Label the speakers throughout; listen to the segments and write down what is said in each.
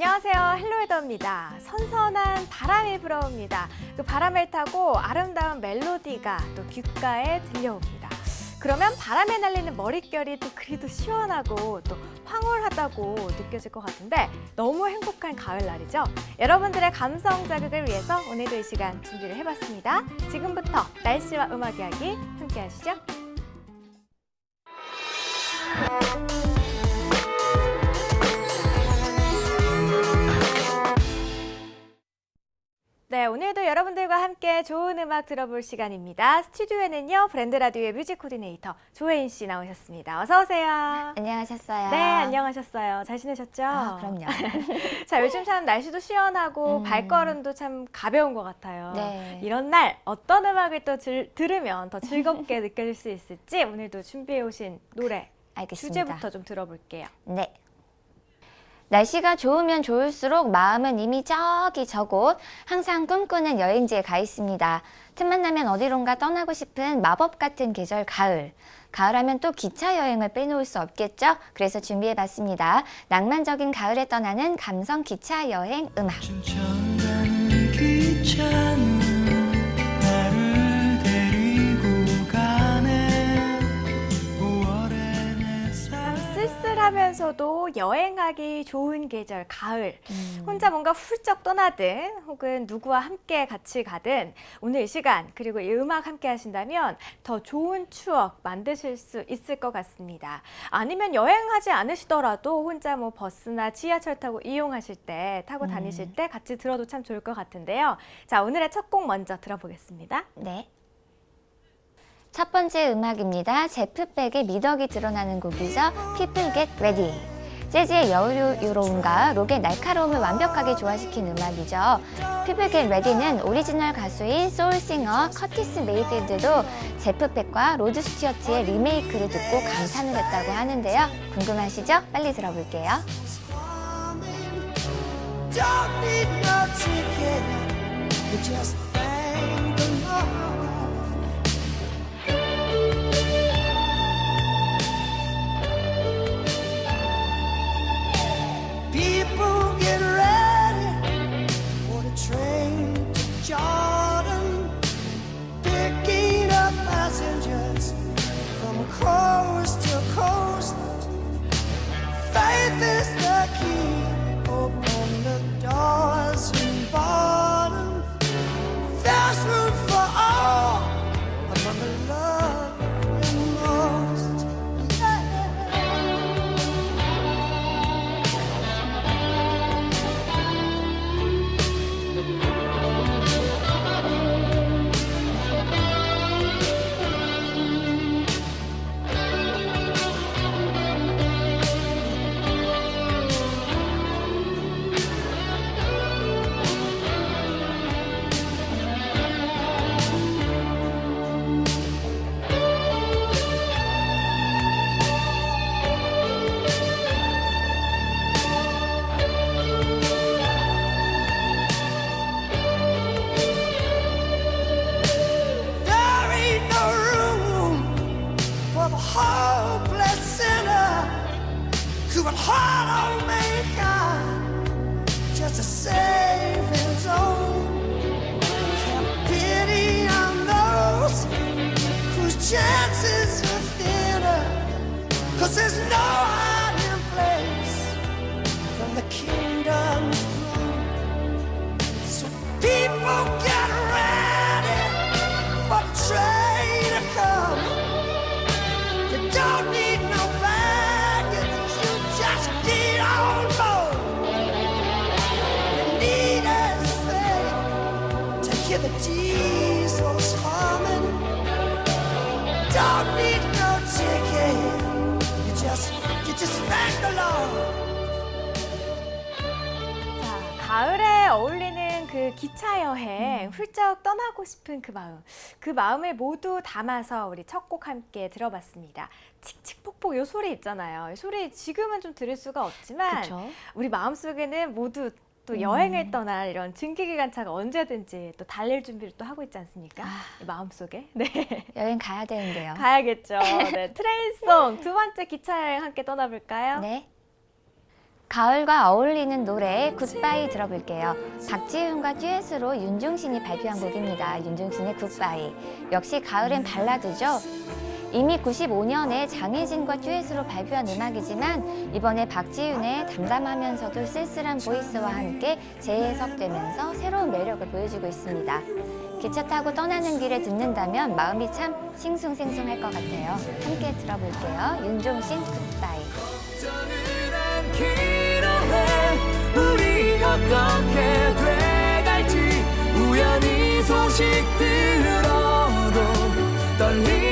Speaker 1: 안녕하세요. 헬로웨더입니다. 선선한 바람이 불어옵니다. 그 바람을 타고 아름다운 멜로디가 또 귓가에 들려옵니다. 그러면 바람에 날리는 머릿결이 또 그리도 시원하고 또 황홀하다고 느껴질 것 같은데 너무 행복한 가을날이죠. 여러분들의 감성 자극을 위해서 오늘도 이 시간 준비를 해봤습니다. 지금부터 날씨와 음악 이야기 함께 하시죠. 네, 오늘도 여러분들과 함께 좋은 음악 들어볼 시간입니다. 스튜디오에는요, 브랜드 라디오의 뮤직 코디네이터 조혜인 씨 나오셨습니다. 어서 오세요.
Speaker 2: 안녕하셨어요.
Speaker 1: 네, 안녕하셨어요. 잘 지내셨죠?
Speaker 2: 아, 그럼요.
Speaker 1: 자, 요즘 참 날씨도 시원하고
Speaker 2: 음.
Speaker 1: 발걸음도 참 가벼운 것 같아요.
Speaker 2: 네.
Speaker 1: 이런 날 어떤 음악을 또 들, 들으면 더 즐겁게 느껴질 수 있을지 오늘도 준비해 오신 노래
Speaker 2: 알겠습니다.
Speaker 1: 주제부터 좀 들어볼게요.
Speaker 2: 네. 날씨가 좋으면 좋을수록 마음은 이미 저기 저곳 항상 꿈꾸는 여행지에 가 있습니다. 틈만 나면 어디론가 떠나고 싶은 마법 같은 계절 가을. 가을하면 또 기차 여행을 빼놓을 수 없겠죠? 그래서 준비해봤습니다. 낭만적인 가을에 떠나는 감성 기차 여행 음악.
Speaker 1: 쓸쓸하면서도 여행하기 좋은 계절 가을.
Speaker 2: 음.
Speaker 1: 혼자 뭔가 훌쩍 떠나든 혹은 누구와 함께 같이 가든 오늘 이 시간 그리고 이 음악 함께 하신다면 더 좋은 추억 만드실 수 있을 것 같습니다. 아니면 여행하지 않으시더라도 혼자 뭐 버스나 지하철 타고 이용하실 때 타고
Speaker 2: 음.
Speaker 1: 다니실 때 같이 들어도 참 좋을 것 같은데요. 자, 오늘의 첫 곡 먼저 들어보겠습니다.
Speaker 2: 네. 첫 번째 음악입니다. 제프백의 미덕이 드러나는 곡이죠. People Get Ready. 재즈의 여유로움과 록의 날카로움을 완벽하게 조화시킨 음악이죠. People Get Ready는 오리지널 가수인 소울싱어 커티스 메이필드도 제프백과 로드 스튜어트의 리메이크를 듣고 감탄을 했다고 하는데요. 궁금하시죠? 빨리 들어볼게요.
Speaker 3: Don't need no ticket just thank the Lord coast to coast. Faith
Speaker 1: 가을에 어울리는 그 기차 여행, 훌쩍 떠나고 싶은 그 마음, 그 마음을 모두 담아서 우리 첫 곡 함께 들어봤습니다. 칙칙폭폭 요 소리 있잖아요. 이 소리 지금은 좀 들을 수가 없지만
Speaker 2: 그렇죠.
Speaker 1: 우리 마음속에는 모두 또
Speaker 2: 음.
Speaker 1: 여행을 떠날 이런 증기기관차가 언제든지 또 달릴 준비를 또 하고 있지 않습니까?
Speaker 2: 아.
Speaker 1: 이 마음속에. 네.
Speaker 2: 여행 가야 되는데요.
Speaker 1: 가야겠죠. 네. 트레인송 두 번째 기차 여행 함께 떠나볼까요?
Speaker 2: 네. 가을과 어울리는 노래 굿바이 들어볼게요. 박지윤과 듀엣으로 윤종신이 발표한 곡입니다. 윤종신의 굿바이. 역시 가을엔 발라드죠. 이미 95년에 장혜진과 듀엣으로 발표한 음악이지만 이번에 박지윤의 담담하면서도 쓸쓸한 보이스와 함께 재해석되면서 새로운 매력을 보여주고 있습니다. 기차 타고 떠나는 길에 듣는다면 마음이 참 싱숭생숭할 것 같아요. 함께 들어볼게요. 윤종신 굿바이.
Speaker 4: 우리 어떻게 돼갈지 우연히 소식 들어도 떨리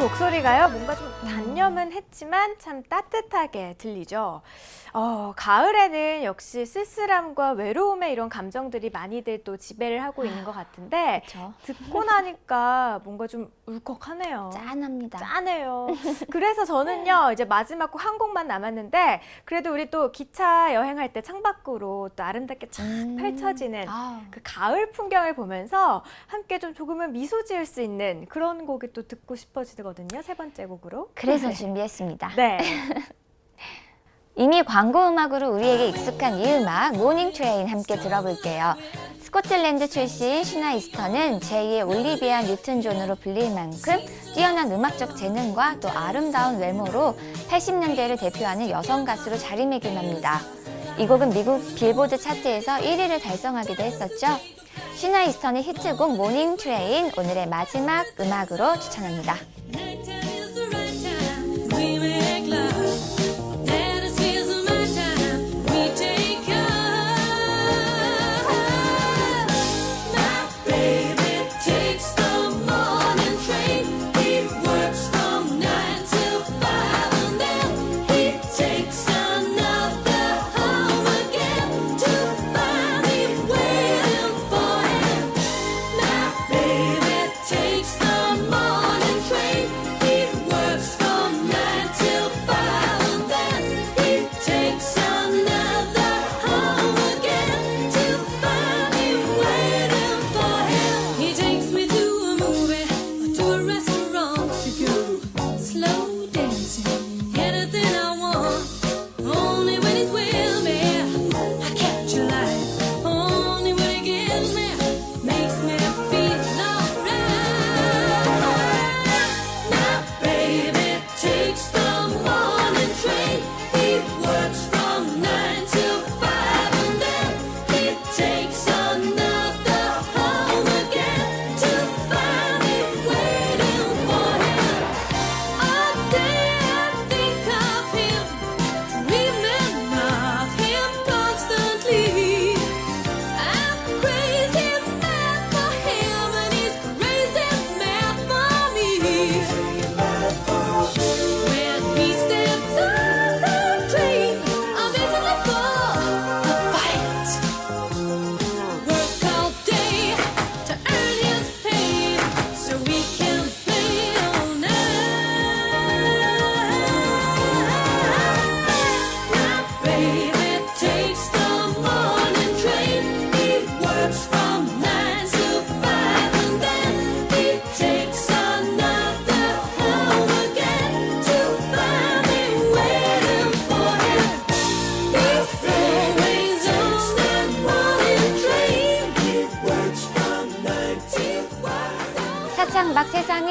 Speaker 1: 목소리가요, 뭔가 좀 단념은 했지만 참 따뜻하게 들리죠. 어, 가을에는 역시 쓸쓸함과 외로움의 이런 감정들이 많이들 또 지배를 하고 있는 것 같은데. 듣고 나니까 뭔가 좀 울컥하네요.
Speaker 2: 짠합니다.
Speaker 1: 짠해요. 그래서 저는요, 이제 마지막 곡 한 곡만 남았는데, 그래도 우리 또 기차 여행할 때 창밖으로 또 아름답게 쫙
Speaker 2: 음.
Speaker 1: 펼쳐지는
Speaker 2: 아우.
Speaker 1: 그 가을 풍경을 보면서 함께 좀 조금은 미소 지을 수 있는 그런 곡이 또 듣고 싶어지거든요. 세 번째 곡으로.
Speaker 2: 그래서 준비했습니다.
Speaker 1: 네.
Speaker 2: 이미 광고 음악으로 우리에게 익숙한 이 음악 모닝 트레인 함께 들어볼게요. 스코틀랜드 출신 슈나 이스터는 제2의 올리비아 뉴튼 존으로 불릴 만큼 뛰어난 음악적 재능과 또 아름다운 외모로 80년대를 대표하는 여성 가수로 자리매김합니다. 이 곡은 미국 빌보드 차트에서 1위를 달성하기도 했었죠. 슈나 이스턴의 히트곡 모닝 트레인 오늘의 마지막 음악으로 추천합니다.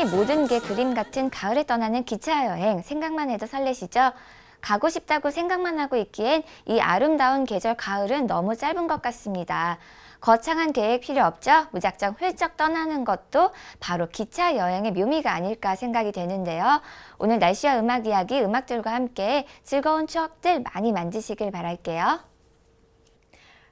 Speaker 2: 모든 게 그림 같은 가을에 떠나는 기차 여행 생각만 해도 설레시죠? 가고 싶다고 생각만 하고 있기엔 이 아름다운 계절 가을은 너무 짧은 것 같습니다. 거창한 계획 필요 없죠? 무작정 훌쩍 떠나는 것도 바로 기차 여행의 묘미가 아닐까 생각이 되는데요. 오늘 날씨와 음악 이야기, 음악들과 함께 즐거운 추억들 많이 만드시길 바랄게요.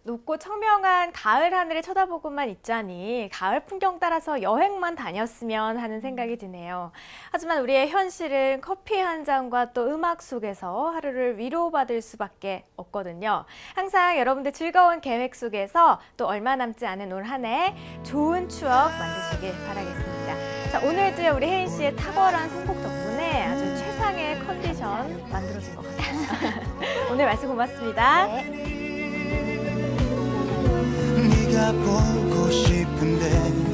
Speaker 1: 높고 청명한 가을 하늘을 쳐다보고만 있자니 가을 풍경 따라서 여행만 다녔으면 하는 생각이 드네요. 하지만 우리의 현실은 커피 한 잔과 또 음악 속에서 하루를 위로받을 수밖에 없거든요. 항상 여러분들 즐거운 계획 속에서 또 얼마 남지 않은 올 한 해 좋은 추억 만드시길 바라겠습니다. 자, 오늘도 우리 혜인 씨의 탁월한 선곡 덕분에 아주 최상의 컨디션 만들어진 것 같아요. 오늘 말씀 고맙습니다.
Speaker 2: 네.
Speaker 4: 네가 보고 싶은데